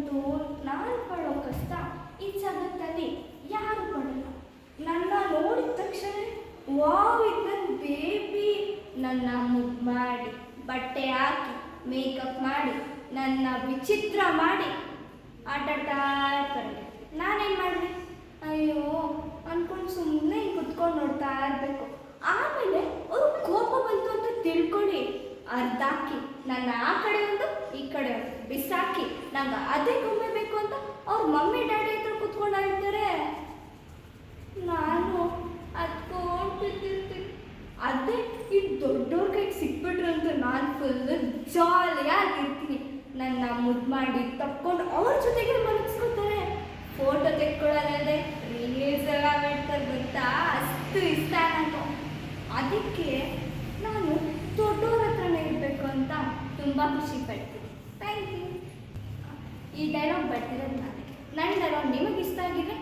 ಬಂತು ನಾನು ಪಡೋ ಕಷ್ಟ ಈ ಜಗತ್ತಲ್ಲಿ ಯಾರು ಪಡಲ್ಲ ನನ್ನ ನೋಡಿದ ತಕ್ಷಣ ವಾವ್ ಇದು ಬೇಬಿ. ನನ್ನ ಮುಗ್ ಮಾಡಿ, ಬಟ್ಟೆ ಹಾಕಿ, ಮೇಕಪ್ ಮಾಡಿ, ನನ್ನ ವಿಚಿತ್ರ ಮಾಡಿ. ಆಟಾಡ್ತಾ ನಾನೇನು ಮಾಡಿದೆ? ಅಯ್ಯೋ ಅಂದ್ಕೊಂಡು ಸುಮ್ಮನೆ ಕುತ್ಕೊಂಡು ನೋಡ್ತಾ ಇರಬೇಕು. ಆಮೇಲೆ ಅವ್ರ ಕೋಪ ಬಂತು ಅಂತ ತಿಳ್ಕೊಳ್ಳಿ. ಅರ್ಧಾಕಿ ನನ್ನ ಆ ಕಡೆ ಒಂದು ಈ ಕಡೆ ಒಂದು ಬಿಸಾಕಿ, ನಂಗೆ ಅದೇ ಗೊಂಬೆ ಬೇಕು ಅಂತ ಅವ್ರ ಮಮ್ಮಿ, ಡ್ಯಾಡಿ ಹತ್ರ ಕುತ್ಕೊಂಡಾಗಿರ್ತಾರೆ ನಾನು ಅದ್ಕೊಂಡು ಬಿದ್ದಿರ್ತೀನಿ ಅದೇ ಈ ದೊಡ್ಡವ್ರ ಕೈಗೆ ಸಿಕ್ಬಿಟ್ರಂತೂ ನಾನು ಫುಲ್ಲು ಜಾಲಿಯಾಗಿರ್ತೀನಿ ನನ್ನ ಮುದ್ದು ಮಾಡಿ ತಕ್ಕೊಂಡು ಅವ್ರ ಜೊತೆಗೆ ಮಲಗಿಸ್ಕೊತಾರೆ. ಫೋಟೋ ತೆಕ್ಕೊಳ್ಳೋದೇ ರೀಲ್ಸ್ ಎಲ್ಲ ಮಾಡ್ತಾರೆ ಗೊತ್ತಾ? ಅಷ್ಟು ಇಷ್ಟ ನಾನು ಅದಕ್ಕೆ ನಾನು ದೊಡ್ಡವ್ರ ಹತ್ರನೇ ಇರಬೇಕು ಅಂತ ತುಂಬ ಖುಷಿ ಪಡ್ತೀನಿ. ಈ ಡೈಲಾಗ್ ಬರ್ತಿರೋದು ನನಗೆ ನನ್ನ ಡೈಲಾಗ್ ನಿಮಗೆ ಇಷ್ಟ ಆಗಿದ್ರೆ